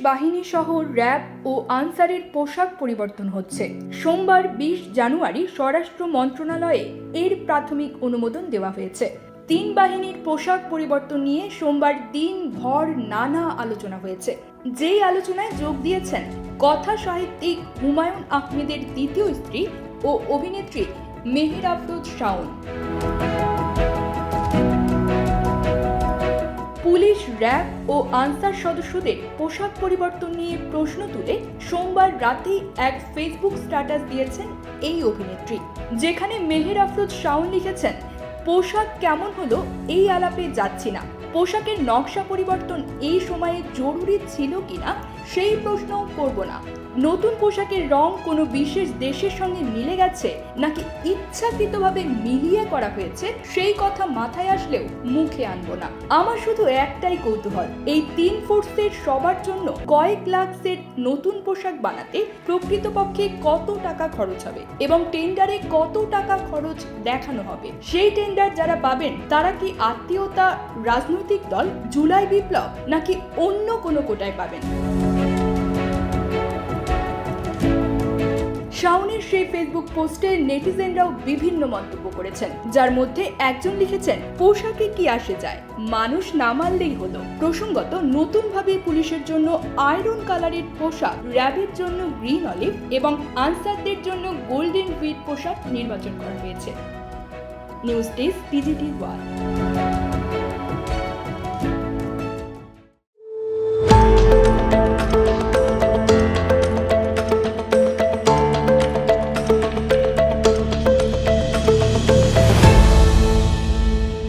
সেনাবাহিনী সহ র্যাব ও আনসারের পোশাক পরিবর্তন হচ্ছে। সোমবার বিশ জানুয়ারি স্বরাষ্ট্র মন্ত্রণালয়ে এর প্রাথমিক অনুমোদন দেওয়া হয়েছে। তিন বাহিনীর পোশাক পরিবর্তন নিয়ে সোমবার দিনভর নানা আলোচনা হয়েছে। যেই আলোচনায় যোগ দিয়েছেন কথা সাহিত্যিক হুমায়ুন আহমেদের দ্বিতীয় স্ত্রী ও অভিনেত্রী মেহের আফরোজ শাওন। পুলিশ, র্যাব ও আনসার সদস্যদের পোশাক পরিবর্তন নিয়ে প্রশ্ন তুলে সোমবার রাতেই এক ফেসবুক স্ট্যাটাস দিয়েছেন এই অভিনেত্রী, যেখানে মেহের আফরোজ শাওন লিখেছেন, পোশাক কেমন হলো? এই আলাপে যাচ্ছি না। পোশাকের নকশা পরিবর্তন এই সময়ে জরুরি ছিল কিনা সেই প্রশ্নও করব না। নতুন পোশাকের রং কোনো বিশেষ দেশের সঙ্গে মিলে গেছে নাকি ইচ্ছাকৃতভাবে মিলিয়ে করা হয়েছে সেই কথা মাথায় আসলেও মুখে আনব না। আমার শুধু একটাই কৌতূহল, এই তিন ফোর্সের সবার জন্য কয়েক লাখ সেট নতুন পোশাক বানাতে প্রকৃতপক্ষে কত টাকা খরচ হবে এবং টেন্ডারে কত টাকা খরচ দেখানো হবে? সেই টেন্ডার যারা পাবেন, তারা কি আত্মীয়তা রাজনৈতিক দল, জুলাই বিপ্লব নাকি অন্য কোনো কোটায় পাবেন? ফেসবুক পোস্টে নেটিজেনরাও বিভিন্ন মন্তব্য করেছেন, যার মধ্যে একজন লিখেছেন, পোশাকে কি আসে যায়? মানুষ না মারলেই হলো। প্রসঙ্গত, নতুনভাবে পুলিশের জন্য আয়রন কালারের পোশাক, র্যাবের জন্য গ্রিন অলিভ এবং আনসারদের জন্য গোল্ডেন হুইট পোশাক নির্বাচন করা হয়েছে। News desk TGT one.